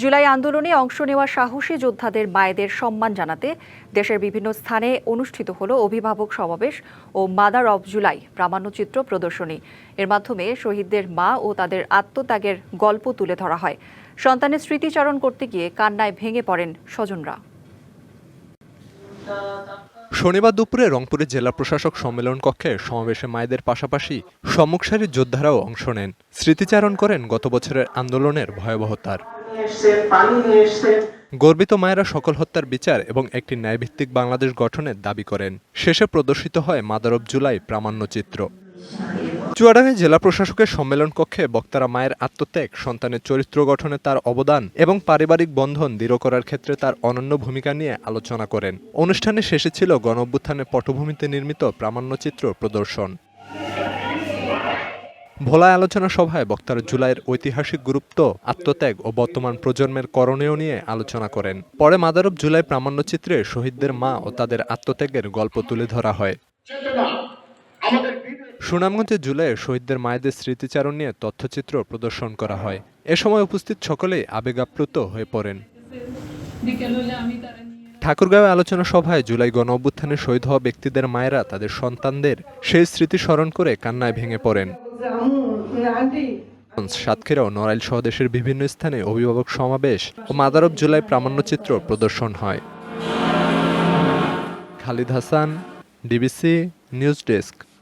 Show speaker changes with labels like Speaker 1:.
Speaker 1: জুলাই আন্দোলনে অংশ নেওয়া সাহসী যোদ্ধাদের মায়েদের সম্মান জানাতে দেশের বিভিন্ন স্থানে অনুষ্ঠিত হল অভিভাবক সমাবেশ ও মাদার অব জুলাই প্রামাণ্যচিত্র প্রদর্শনী। এর মাধ্যমে শহীদদের মা ও তাদের আত্মত্যাগের গল্প তুলে ধরা হয়। সন্তানের স্মৃতিচারণ করতে গিয়ে কান্নায় ভেঙে পড়েন স্বজনরা।
Speaker 2: শনিবার দুপুরে রংপুরের জেলা প্রশাসক সম্মেলন কক্ষে সমাবেশে মায়েদের পাশাপাশি সম্মুখ সারির যোদ্ধারাও অংশ নেন। স্মৃতিচারণ করেন গত বছরের আন্দোলনের ভয়াবহতার। গর্বিত মায়েরা সকল হত্যার বিচার এবং একটি ন্যায়ভিত্তিক বাংলাদেশ গঠনের দাবি করেন। শেষে প্রদর্শিত হয় মাদার অব জুলাই প্রামাণ্যচিত্র চুয়াডাঙ্গায় জেলা প্রশাসকের সম্মেলন কক্ষে বক্তারা মায়ের আত্মত্যাগ, সন্তানের চরিত্র গঠনে তার অবদান এবং পারিবারিক বন্ধন দৃঢ় করার ক্ষেত্রে তার অনন্য ভূমিকা নিয়ে আলোচনা করেন। অনুষ্ঠানে শেষে ছিল গণ পটভূমিতে নির্মিত প্রামাণ্যচিত্র প্রদর্শন। ভোলায় আলোচনা সভায় বক্তারা জুলাইয়ের ঐতিহাসিক গুরুত্ব, আত্মত্যাগ ও বর্তমান প্রজন্মের করণীয় নিয়ে আলোচনা করেন। পরে মাদারব জুলাই প্রামাণ্যচিত্রে শহীদদের মা ও তাদের আত্মত্যাগের গল্প তুলে ধরা হয়। সুনামগঞ্জে জুলাইয়ে শহীদদের মায়েদের স্মৃতিচারণ নিয়ে তথ্যচিত্র প্রদর্শন করা হয়। এ সময় উপস্থিত সকলেই আবেগাপ্লুত হয়ে পড়েন। ঠাকুরগাঁও আলোচনা সভায় জুলাই গণ অভ্যুত্থানে শহীদ হওয়া ব্যক্তিদের মায়েরা তাদের সন্তানদের সেই স্মৃতি স্মরণ করে কান্নায় ভেঙে পড়েন। সাতক্ষীরা ও নড়াইল সহ দেশের বিভিন্ন স্থানে অভিভাবক সমাবেশ ও মাদারব জুলাই প্রামাণ্যচিত্র প্রদর্শন হয়। Khalid Hasan, DBC news desk.